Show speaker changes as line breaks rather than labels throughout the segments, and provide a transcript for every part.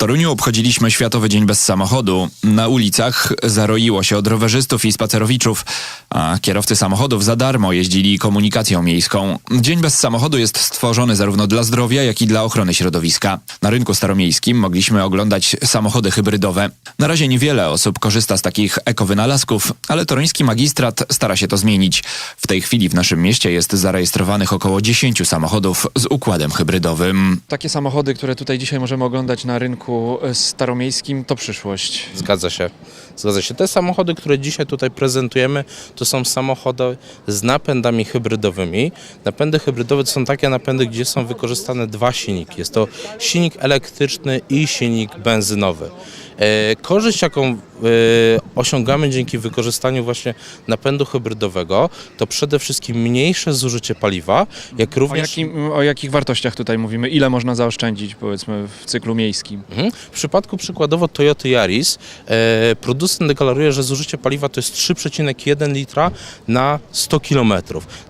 Toruniu obchodziliśmy Światowy Dzień Bez Samochodu. Na ulicach zaroiło się od rowerzystów i spacerowiczów, a kierowcy samochodów za darmo jeździli komunikacją miejską. Dzień Bez Samochodu jest stworzony zarówno dla zdrowia, jak i dla ochrony środowiska. Na rynku staromiejskim mogliśmy oglądać samochody hybrydowe. Na razie niewiele osób korzysta z takich ekowynalazków, ale toruński magistrat stara się to zmienić. W tej chwili w naszym mieście jest zarejestrowanych około 10 samochodów z układem hybrydowym.
Takie samochody, które tutaj dzisiaj możemy oglądać na rynku e, staromiejskim, to przyszłość.
Zgadza się. Zgadza się. Te samochody, które dzisiaj tutaj prezentujemy, to są samochody z napędami hybrydowymi. Napędy hybrydowe to są takie napędy, gdzie są wykorzystane dwa silniki. Jest to silnik elektryczny i silnik benzynowy. E, Korzyść, jaką e, osiągamy dzięki wykorzystaniu właśnie napędu hybrydowego, to przede wszystkim mniejsze zużycie paliwa, jak
O,
również...
jakim, o jakich wartościach tutaj mówimy? Ile można zaoszczędzić, powiedzmy, w cyklu miejskim?
Mhm. W przypadku przykładowo Toyota Yaris e, producent deklaruje, że zużycie paliwa to jest 3,1 litra na 100 km.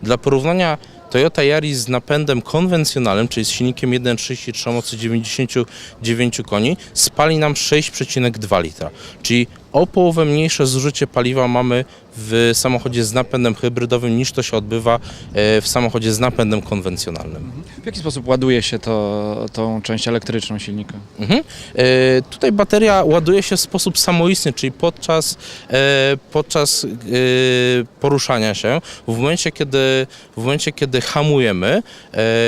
Dla porównania Toyota Yaris z napędem konwencjonalnym, czyli z silnikiem 1.33 o mocy 99 koni, spali nam 6,2 litra. Czyli o połowę mniejsze zużycie paliwa mamy w samochodzie z napędem hybrydowym niż to się odbywa e, w samochodzie z napędem konwencjonalnym.
W jaki sposób ładuje się to, tą część elektryczną silnika?
Mhm. E, tutaj bateria ładuje się w sposób samoistny, czyli podczas, e, podczas e, poruszania się. W momencie, kiedy, w momencie, kiedy hamujemy,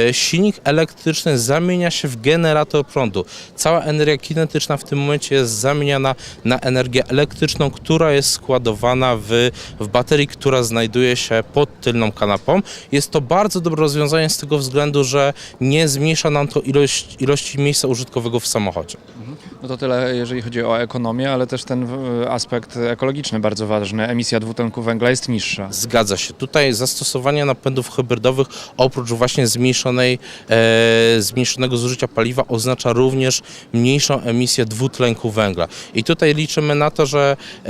e, silnik elektryczny zamienia się w generator prądu. Cała energia kinetyczna w tym momencie jest zamieniana na energię elektryczną, która jest składowana w, w baterii, która znajduje się pod tylną kanapą. Jest to bardzo dobre rozwiązanie z tego względu, że nie zmniejsza nam to ilość, ilości miejsca użytkowego w samochodzie.
No to tyle, jeżeli chodzi o ekonomię, ale też ten aspekt ekologiczny bardzo ważny. Emisja dwutlenku węgla jest niższa.
Zgadza się. Tutaj zastosowanie napędów hybrydowych oprócz właśnie zmniejszonej, e, zmniejszonego zużycia paliwa oznacza również mniejszą emisję dwutlenku węgla. I tutaj liczymy na to, że, e,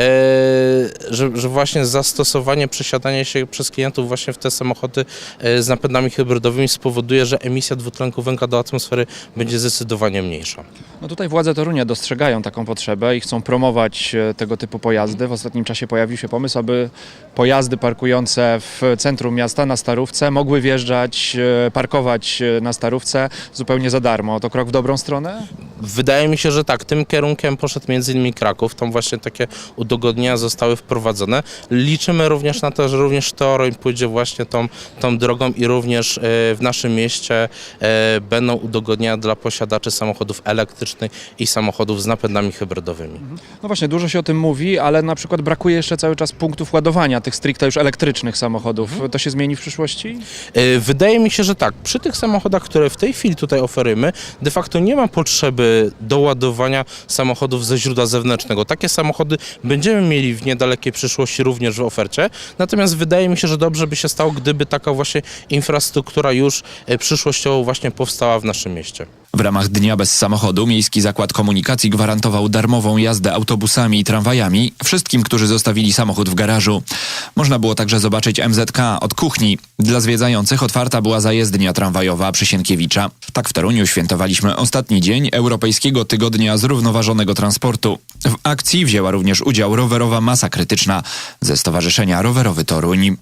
że, że właśnie zastosowanie, przesiadanie się przez klientów właśnie w te samochody e, z napędami hybrydowymi spowoduje, że emisja dwutlenku węgla do atmosfery będzie zdecydowanie mniejsza.
No tutaj władze Torunia dostrzegają taką potrzebę i chcą promować e, tego typu pojazdy. W ostatnim czasie pojawił się pomysł, aby pojazdy parkujące w centrum miasta na Starówce mogły wjeżdżać, e, parkować e, na Starówce zupełnie za darmo. To krok w dobrą stronę?
Wydaje mi się, że tak. Tym kierunkiem poszedł m.in. Kraków. Tam właśnie takie udogodnienia zostały wprowadzone. Liczymy również na to, że również Toruń pójdzie właśnie tą, tą drogą i również e, w naszym mieście e, będą udogodnienia dla posiadaczy samochodów elektrycznych i samochodów z napędami hybrydowymi.
No właśnie, dużo się o tym mówi, ale na przykład brakuje jeszcze cały czas punktów ładowania tych stricte już elektrycznych samochodów. To się zmieni w przyszłości?
E, Wydaje mi się, że tak. Przy tych samochodach, które w tej chwili tutaj oferujemy, de facto nie ma potrzeby doładowania samochodów ze źródła zewnętrznego. Takie samochody będziemy mieli w niedalekiej przyszłości również w ofercie. Natomiast wydaje mi się, że dobrze by się stało, gdyby taka właśnie infrastruktura już e, przyszłościowo właśnie powstała w naszym mieście.
W ramach Dnia Bez Samochodu Miejski Zakład Komunikacji gwarantował darmową jazdę autobusami i tramwajami wszystkim, którzy zostawili samochód w garażu. Można było także zobaczyć MZK od kuchni. Dla zwiedzających otwarta była zajezdnia tramwajowa przy Sienkiewicza. Tak w Toruniu świętowaliśmy ostatni dzień Europejskiego Tygodnia Zrównoważonego Transportu. W akcji wzięła również udział rowerowa masa krytyczna ze Stowarzyszenia Rowerowy Toruń.